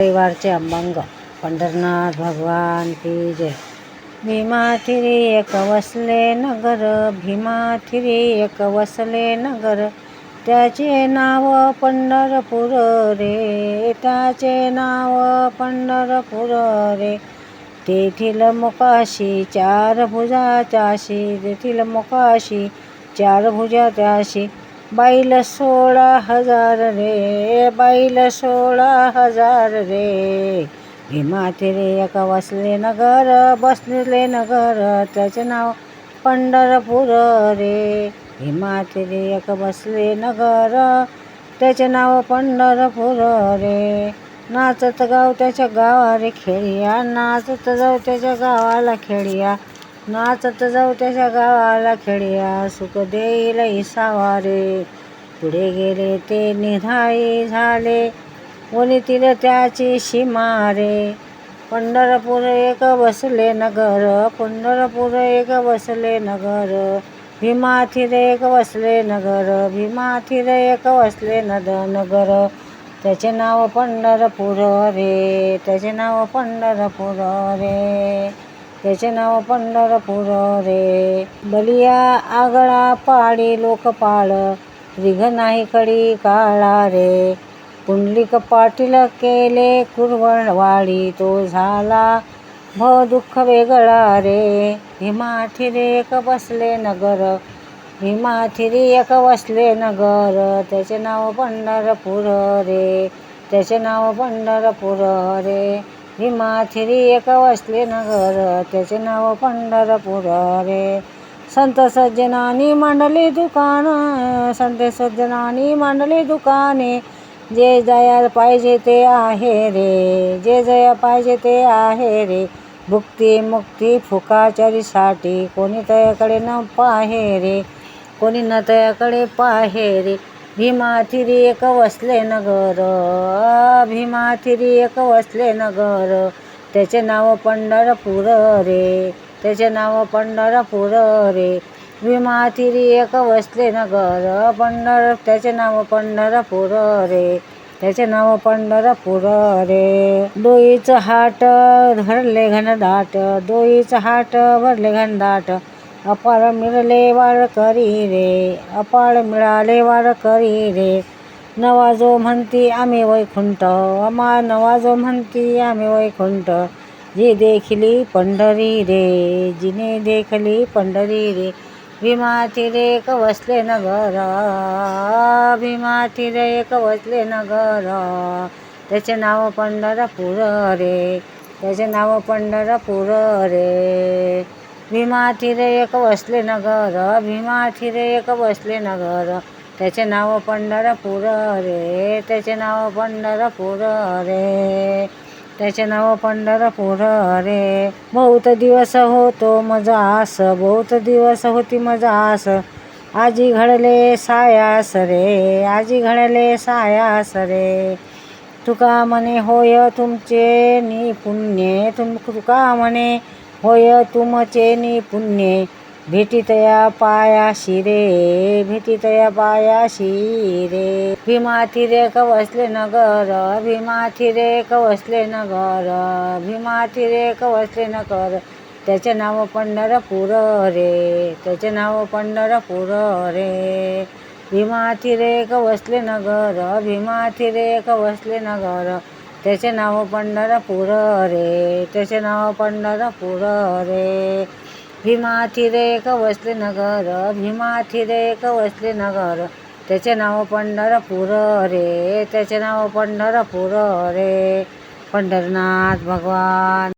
रविवारचे अभंग. पंढरनाथ भगवान की जय. भीमाथिरी एक वसले नगर भीमाथिरी एक वसले नगर. त्याचे नाव पंढरपूर रे त्याचे नाव पंढरपूर रे. तेथील मुकाशी चार भुजाच्याशी तेथील मुकाशी चार भुजाच्याशी बैल सोळा हजार रे बैल सोळा हजार रे. भीमाथे रे एक वसले नगर बसले नगर त्याचे नाव पंढरपूर रे. भीमाथे रे एक बसले नगर त्याचे नाव पंढरपूर रे. नाचत गाव त्याच्या गावा रे खेळिया नाचत जाऊ त्याच्या गावाला खेळिया. नाचत जाऊ त्याच्या गावाला खेड्या सुख देईल इसावा रे पुढे गेले ते निधाई झाले वनीतील त्याची सीमा रे. पंढरपूर एक बसले नगर पंढरपूर एक बसले नगर. भीमाथिर एक बसले नगर भीमाथिर एक बसले नद नगर. त्याचे नाव पंढरपूर रे त्याचे नाव पंढरपूर रे. त्याचे नाव पंढरपूर रे. बलिया आगळा पाडी लोकपाळ रिघ नाही कडी काळा रे. पुंडलिक पाटील केले कुरवणवाडी तो झाला भ दुःख वेगळा रे. हिमाथिरे एक बसले नगर हिमाथिरी एक बसले नगर. त्याचे नाव पंढरपूर रे. त्याचे नाव पंढरपूर रे. भीमाथिरी एक वसले नगर त्याचे नाव पंढरपूर रे. संत सज्जनानी मांडली दुकान संत सज्जनानी मांडली दुकाने. जे जया पाहिजे ते आहे रे जे जया पाहिजे ते आहे रे. भुक्ती मुक्ती फुकाचरीसाठी कोणी तयाकडे न पाहे रे कोणी न तयाकडे पाहे रे. भीमाथिरी एक वसले नगर भीमाथिरी एक वसले नगर. त्याचे नाव पंढरपूर रे त्याचे नाव पंढरपूर रे. भीमाथिरी एक वसले नगर पंढर त्याचे नाव पंढरपूर रे त्याचे नाव पंढरपूर रे. डोईचं हाट भरले घनदाट डोईचं हाट भरले घनदाट. अपार मिळाले वार करी रे अपार मिळाले वार करी रे. नवाजो म्हणती आम्ही वैकुंठ. अमा नवाजो म्हणती आम्ही वैकुंठ. जी देखली पंढरी रे जिने देखली पंढरी रे. भीमातीरे एक वसले नगर भीमातीरे एक वसले नगर. त्याचे नाव पंढरपूर रे त्याचे नाव पंढरपूर रे. भीमातीरे एक वसले नगर भीमातीरे एक बसले नगर त्याचे नाव पंढरपूर रे त्याचे नाव पंढरपूर रे. त्याचे नाव पंढरपूर रे. बहुत दिवस होतो मजा आस बहुत दिवस होती मजा आस आजी घडले सायास रे आजी घडले सायास रे. तुका म्हणे होय तुमचे नि पुण्य तुम तुका म्हणे होय तुमचे नि पुण्य भेटीतया पायाशी रे भेटीतया पायाशी रे भीमाथिरे कवसले नगर भीमाथिरे कवसले नगर भीमाथिरे कवसले नगर. त्याचे नाव पंढरपूर रे त्याचे नाव पंढरपूर रे. भीमाथिरे कवसले नगर भीमाथिरे कवसले नगर. त्याचे नाव पंढरपूर रे त्याचे नाव पंढरपूर रे भीमाथिरेक वसले नगर भीमाथिरेक वसले नगर. त्याचे नाव पंढरपूर रे त्याचे नाव पंढरपूर रे पंढरनाथ भगवान.